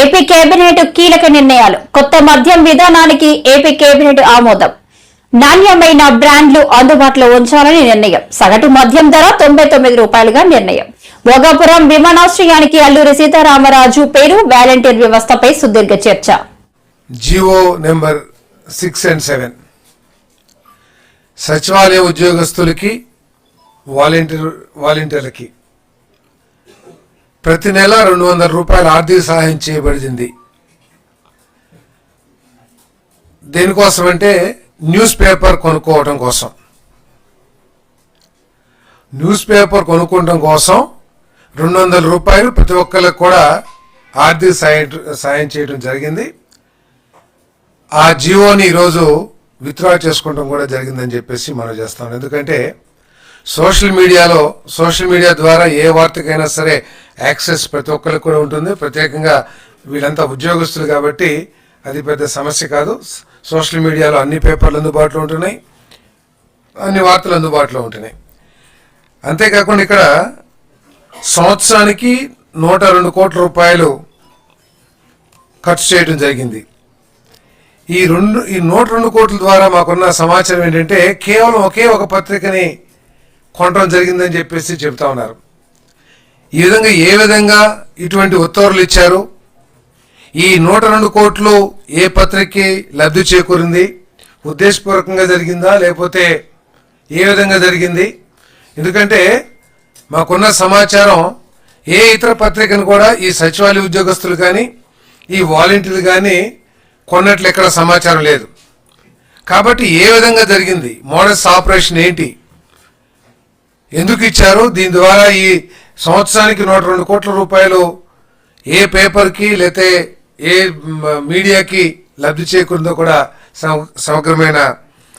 AP cabinet కీలక నిర్ణయాలు. కొత్త మద్యం విధానానికి ఏపీ కేబినెట్ ఆమోదం. నాణ్యమైన బ్రాండ్లు అందుబాటులో ఉంచాలని నిర్ణయం. సగటు మద్యం ధర తొంభై తొమ్మిది రూపాయలుగా నిర్ణయం. భోగాపురం విమానాశ్రయానికి అల్లూరి సీతారామరాజు పేరు వాలంటీర్ వ్యవస్థపై సుదీర్ఘ చర్చ. GO number six and seven. సచివాలయ ఉద్యోగస్తులకి వాలంటీర్ వాలంటీర్లకి ప్రతి నెల రెండు వందల రూపాయలు ఆర్థిక సహాయం చేయబడింది. దేనికోసం అంటే న్యూస్ పేపర్ కొనుక్కోవడం కోసం. న్యూస్ పేపర్ కొనుక్కోవడం కోసం రెండు వందల రూపాయలు ప్రతి ఒక్కరికి కూడా ఆర్థిక సాయం సాయం చేయడం జరిగింది. ఆ జియోని ఈరోజు విత్డ్రా చేసుకోవడం కూడా జరిగిందని చెప్పేసి మనం చేస్తాం. ఎందుకంటే సోషల్ మీడియాలో సోషల్ మీడియా ద్వారా ఏ వార్తకైనా సరే యాక్సెస్ ప్రతి ఒక్కరికి కూడా ఉంటుంది. ప్రత్యేకంగా వీళ్ళంతా ఉద్యోగస్తులు కాబట్టి అది పెద్ద సమస్య కాదు. సోషల్ మీడియాలో అన్ని పేపర్లు అందుబాటులో ఉంటున్నాయి. అన్ని వార్తలు అందుబాటులో ఉంటున్నాయి. అంతేకాకుండా ఇక్కడ సంవత్సరానికి నూట రెండు కోట్ల రూపాయలు ఖర్చు చేయడం జరిగింది. ఈ రెండు ఈ నూట రెండు కోట్ల ద్వారా మాకున్న సమాచారం ఏంటంటే కేవలం ఒకే ఒక పత్రికని కొనడం జరిగిందని చెప్పేసి చెప్తా ఉన్నారు. ఈ విధంగా ఏ విధంగా ఇటువంటి ఉత్తర్వులు ఇచ్చారు? ఈ నూట రెండు కోట్లు ఏ పత్రికకి లబ్ధి చేకూరింది? ఉద్దేశపూర్వకంగా జరిగిందా? లేకపోతే ఏ విధంగా జరిగింది? ఎందుకంటే మాకున్న సమాచారం ఏ ఇతర పత్రికను కూడా ఈ సచివాలయ ఉద్యోగస్తులు కానీ ఈ వాలంటీర్లు కానీ కొన్నట్లు ఎక్కడ సమాచారం లేదు. కాబట్టి ఏ విధంగా జరిగింది? మోడల్స్ ఆపరేషన్ ఏంటి? ఎందుకు ఇచ్చారు? దీని ద్వారా ఈ సంవత్సరానికి నూట రెండు కోట్ల రూపాయలు ఏ పేపర్కి లేతే ఏ మీడియాకి లబ్ధి చేకూరిందో కూడా సమ- సమగ్రమైన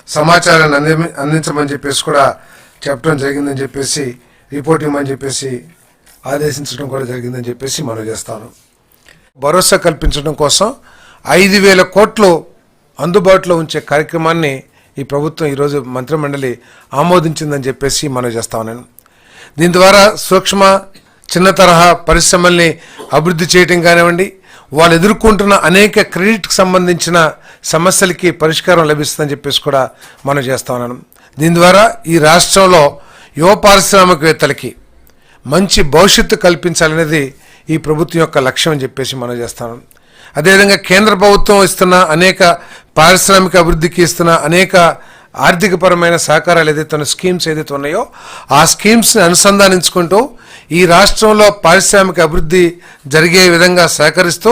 సమాచారాన్ని అంది అందించమని చెప్పేసి కూడా చెప్పడం జరిగిందని చెప్పేసి రిపోర్ట్ ఇవ్వమని చెప్పేసి ఆదేశించడం కూడా జరిగిందని చెప్పేసి మనం చేస్తాను. భరోసా కల్పించడం కోసం ఐదు వేల కోట్లు అందుబాటులో ఉంచే కార్యక్రమాన్ని ఈ ప్రభుత్వం ఈరోజు మంత్రిమండలి ఆమోదించిందని చెప్పేసి మనం చేస్తా ఉన్నాను దీని ద్వారా సూక్ష్మ చిన్న తరహా పరిశ్రమల్ని అభివృద్ధి చేయటం కానివ్వండి వాళ్ళు ఎదుర్కొంటున్న అనేక క్రెడిట్కి సంబంధించిన సమస్యలకి పరిష్కారం లభిస్తుందని చెప్పేసి కూడా మనం చేస్తా ఉన్నాను దీని ద్వారా ఈ రాష్ట్రంలో యువ పారిశ్రామికవేత్తలకి మంచి భవిష్యత్తు కల్పించాలనేది ఈ ప్రభుత్వం యొక్క లక్ష్యం అని చెప్పేసి మనం చేస్తాను అదేవిధంగా కేంద్ర ప్రభుత్వం ఇస్తున్న అనేక పారిశ్రామిక అభివృద్ధికి ఇస్తున్న అనేక ఆర్థికపరమైన సహకారాలు ఏదైతే ఉన్న స్కీమ్స్ ఏదైతే ఉన్నాయో ఆ స్కీమ్స్ని అనుసంధానించుకుంటూ ఈ రాష్ట్రంలో పారిశ్రామిక అభివృద్ధి జరిగే విధంగా సహకరిస్తూ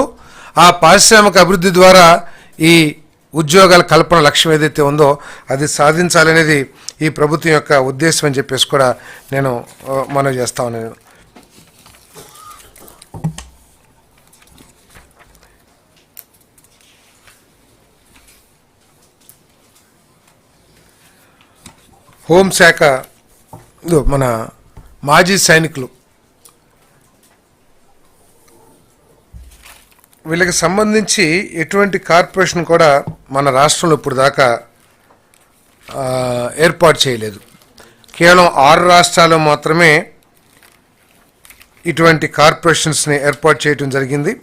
ఆ పారిశ్రామిక అభివృద్ధి ద్వారా ఈ ఉద్యోగాల కల్పన లక్ష్యం ఏదైతే ఉందో అది సాధించాలనేది ఈ ప్రభుత్వం యొక్క ఉద్దేశం అని చెప్పేసి కూడా నేను ఆ, మనవి చేస్తా ఉన్నాను. హోంశాఖ మన మాజీ సైనికులు. వీళ్ళకి సంబంధించి ఎటువంటి కార్పొరేషన్ కూడా మన రాష్ట్రంలో ఇప్పుడు దాకా ఏర్పాటు చేయలేదు. కేవలం ఆరు రాష్ట్రాల్లో మాత్రమే ఇటువంటి కార్పొరేషన్స్ని ఏర్పాటు చేయడం జరిగింది.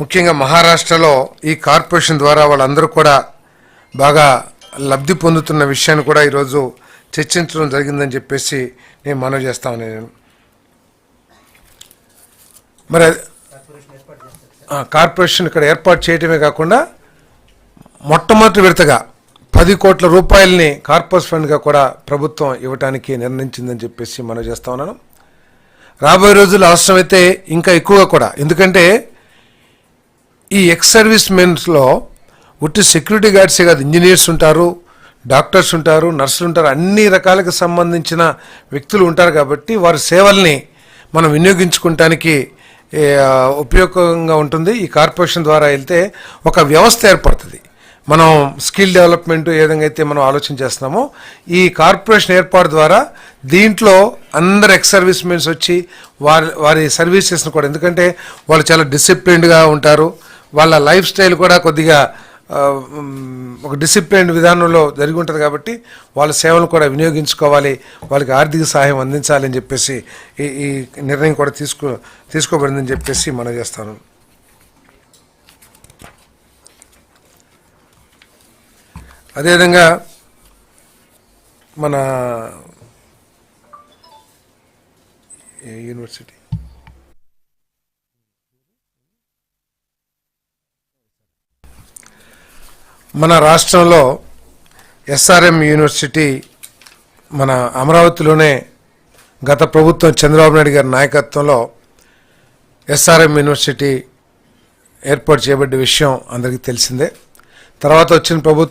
ముఖ్యంగా మహారాష్ట్రలో ఈ కార్పొరేషన్ ద్వారా వాళ్ళందరూ కూడా బాగా లబ్ధి పొందుతున్న విషయాన్ని కూడా ఈరోజు చర్చించడం జరిగిందని చెప్పేసి నేను మనవి చేస్తా నేను మరి కార్పొరేషన్ ఇక్కడ ఏర్పాటు చేయటమే కాకుండా మొట్టమొదటి విడతగా పది కోట్ల రూపాయలని కార్పొరేట్ ఫండ్గా కూడా ప్రభుత్వం ఇవ్వడానికి నిర్ణయించిందని చెప్పేసి మనం చేస్తా ఉన్నాను. రాబోయే రోజుల్లో అవసరమైతే ఇంకా ఎక్కువగా కూడా. ఎందుకంటే ఈ ఎక్స్ సర్వీస్ మెన్స్లో ఉట్టి సెక్యూరిటీ గార్డ్సే కాదు ఇంజనీర్స్ ఉంటారు డాక్టర్స్ ఉంటారు నర్సులు ఉంటారు అన్ని రకాలకు సంబంధించిన వ్యక్తులు ఉంటారు కాబట్టి వారి సేవల్ని మనం వినియోగించుకుంటానికి ఉపయోగంగా ఉంటుంది. ఈ కార్పొరేషన్ ద్వారా వెళ్తే ఒక వ్యవస్థ ఏర్పడుతుంది. మనం స్కిల్ డెవలప్మెంట్ ఏ విధంగా అయితే మనం ఆలోచన చేస్తున్నామో ఈ కార్పొరేషన్ ఏర్పాటు ద్వారా దీంట్లో అందరు ఎక్స్ సర్వీస్ మెన్స్ వచ్చి వారి వారి సర్వీసెస్ని కూడా ఎందుకంటే వాళ్ళు చాలా డిసిప్లిన్డ్గా ఉంటారు వాళ్ళ లైఫ్ స్టైల్ కూడా కొద్దిగా ఒక డిసిప్లిన్ విధానంలో జరిగి ఉంటుంది కాబట్టి వాళ్ళ సేవలు కూడా వినియోగించుకోవాలి వాళ్ళకి ఆర్థిక సహాయం అందించాలని చెప్పేసి ఈ ఈ నిర్ణయం కూడా తీసుకో తీసుకోబడిందని చెప్పేసి మనం చేస్తాను. అదేవిధంగా మన యూనివర్సిటీ మన రాష్ట్రంలో ఎస్ఆర్ఎం యూనివర్సిటీ మన అమరావతిలోనే గత ప్రభుత్వం చంద్రబాబు నాయుడు గారి నాయకత్వంలో ఎస్ఆర్ఎం యూనివర్సిటీ ఏర్పాటు చేయబడ్డ విషయం అందరికీ తెలిసిందే. తర్వాత వచ్చిన ప్రభుత్వం